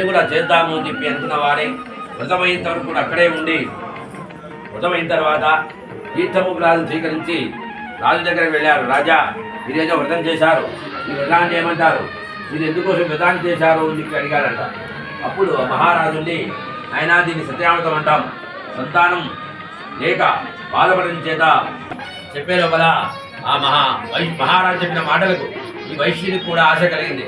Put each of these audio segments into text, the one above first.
నేను కూడా చేద్దాము అని చెప్పి అనుకున్న వారే వ్రతమైనంత వరకు కూడా అక్కడే ఉండి వ్రతమైన తర్వాత తీర్థము రాజు స్వీకరించి రాజు దగ్గరికి వెళ్ళారు. రాజా మీరేదో వ్రతం చేశారు. ఈ వ్రతాన్ని ఏమంటారు? మీరు ఎందుకోసం వ్రతాన్ని చేశారు అని చెప్పి అడిగారంట. అప్పుడు ఆ మహారాజుని ఆయన దీన్ని సత్యామృతం అంటాం. సంతానం లేక బాధపడిన చేత చెప్పే లోపల ఆ మహా వై మహారాజు చెప్పిన మాటలకు ఈ వైశ్యునికి కూడా ఆశ కలిగింది.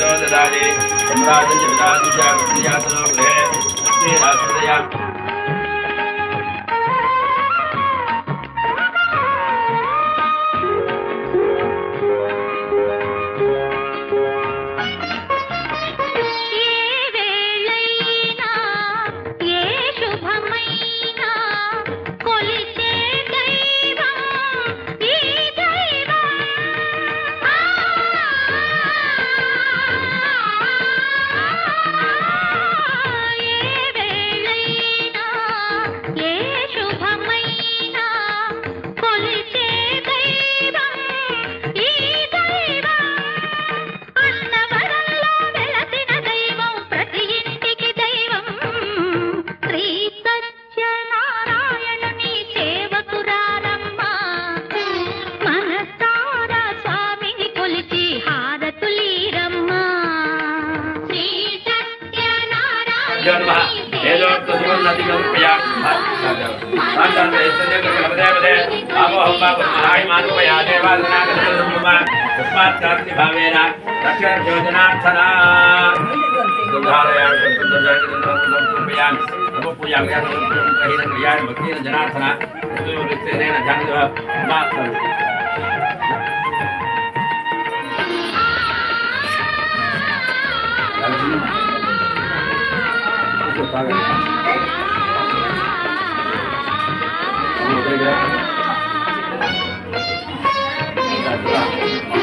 दो ददाति सम्राजं च विराजं तस्मात् क्रान्तिभावेन दक्षिणभोजनार्थना जनार्थना Thank you.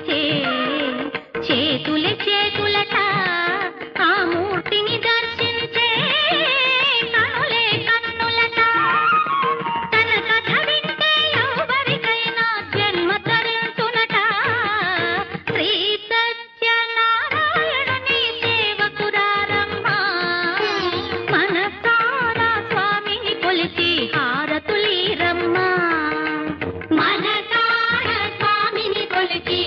పూజించే చేతుల చేతులట ఆ మూర్తిని స్వామిని కొలిచి హారతులీరమ్మా మనసారా స్వామిని కొలిచి